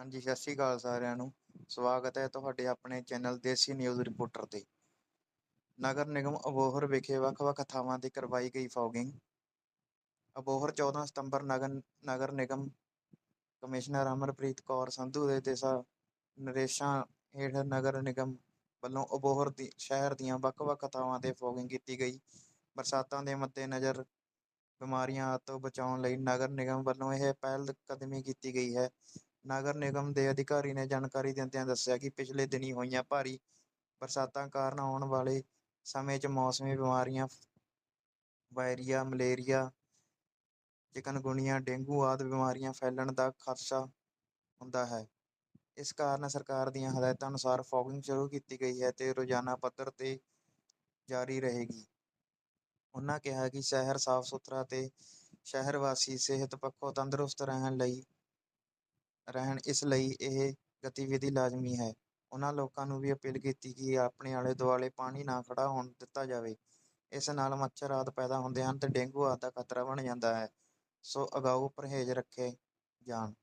ਹਾਂਜੀ, ਸਤਿ ਸ਼੍ਰੀ ਅਕਾਲ ਸਾਰਿਆਂ ਨੂੰ। ਸਵਾਗਤ ਹੈ ਤੁਹਾਡੇ ਆਪਣੇ ਚੈਨਲ ਦੇਸੀ ਨਿਊਜ਼ ਰਿਪੋਰਟਰ ਤੇ। ਨਗਰ ਨਿਗਮ ਅਬੋਹਰ ਵਿਖੇ ਵੱਖ-ਵੱਖ ਥਾਵਾਂ ਤੇ ਕਰਵਾਈ ਗਈ ਫੌਗਿੰਗ। ਅਬੋਹਰ 14 ਸਤੰਬਰ ਨਗਰ ਨਗਰ ਨਿਗਮ ਕਮਿਸ਼ਨਰ ਅਮਰਪ੍ਰੀਤ ਕੌਰ ਸੰਧੂ ਦੇ ਦਿਸ਼ਾ ਨਿਰਦੇਸ਼ਾਂ ਹੇਠ ਨਗਰ ਨਿਗਮ ਵੱਲੋਂ ਅਬੋਹਰ ਦੀ, ਸ਼ਹਿਰ ਦੀਆਂ ਵੱਖ-ਵੱਖ ਥਾਵਾਂ ਤੇ ਫੌਗਿੰਗ ਕੀਤੀ ਗਈ। ਬਰਸਾਤਾਂ ਦੇ ਮੱਦੇਨਜ਼ਰ ਬਿਮਾਰੀਆਂ ਤੋਂ ਬਚਾਉਣ ਲਈ ਨਗਰ ਨਿਗਮ ਵੱਲੋਂ ਇਹ ਪਹਿਲ ਕਦਮੀ ਕੀਤੀ ਗਈ ਹੈ। ਨਗਰ ਨਿਗਮ ਦੇ ਅਧਿਕਾਰੀ ਨੇ ਜਾਣਕਾਰੀ ਦਿੰਦਿਆਂ ਦੱਸਿਆ ਕਿ ਪਿਛਲੇ ਦਿਨੀ ਹੋਈਆਂ ਭਾਰੀ ਬਰਸਾਤਾਂ ਕਾਰਨ ਆਉਣ ਵਾਲੇ ਸਮੇਂ 'ਚ ਮੌਸਮੀ ਬਿਮਾਰੀਆਂ, ਵਾਇਰੀਆ, ਮਲੇਰੀਆ, ਚਿਕਨਗੁਨੀਆ, ਡੇਂਗੂ ਆਦਿ ਬਿਮਾਰੀਆਂ ਫੈਲਣ ਦਾ ਖਦਸ਼ਾ ਹੁੰਦਾ ਹੈ। ਇਸ ਕਾਰਨ ਸਰਕਾਰ ਦੀਆਂ ਹਦਾਇਤਾਂ ਅਨੁਸਾਰ ਫੌਗਿੰਗ ਸ਼ੁਰੂ ਕੀਤੀ ਗਈ ਹੈ ਤੇ ਰੋਜ਼ਾਨਾ ਪੱਧਰ ਤੇ ਜਾਰੀ ਰਹੇਗੀ। ਉਹਨਾਂ ਕਿਹਾ ਕਿ ਸ਼ਹਿਰ ਸਾਫ਼ ਸੁਥਰਾ ਤੇ ਸ਼ਹਿਰ ਵਾਸੀ ਸਿਹਤ ਪੱਖੋਂ ਤੰਦਰੁਸਤ ਰਹਿਣ ਲਈ ਰਹਿਣ ਇਸ ਲਈ ਇਹ ਗਤੀਵਿਧੀ ਲਾਜ਼ਮੀ ਹੈ। ਉਹਨਾਂ ਲੋਕਾਂ ਨੂੰ ਵੀ ਅਪੀਲ ਕੀਤੀ ਕਿ ਆਪਣੇ ਆਲੇ ਦੁਆਲੇ ਪਾਣੀ ਨਾ ਖੜਾ ਹੋਣ ਦਿੱਤਾ ਜਾਵੇ। ਇਸ ਨਾਲ ਮੱਛਰ ਆਦਿ ਪੈਦਾ ਹੁੰਦੇ ਹਨ ਅਤੇ ਡੇਂਗੂ ਆਦਿ ਦਾ ਖਤਰਾ ਬਣ ਜਾਂਦਾ ਹੈ। ਸੋ ਅਗਾਊ ਪਰਹੇਜ਼ ਰੱਖੇ ਜਾਣ।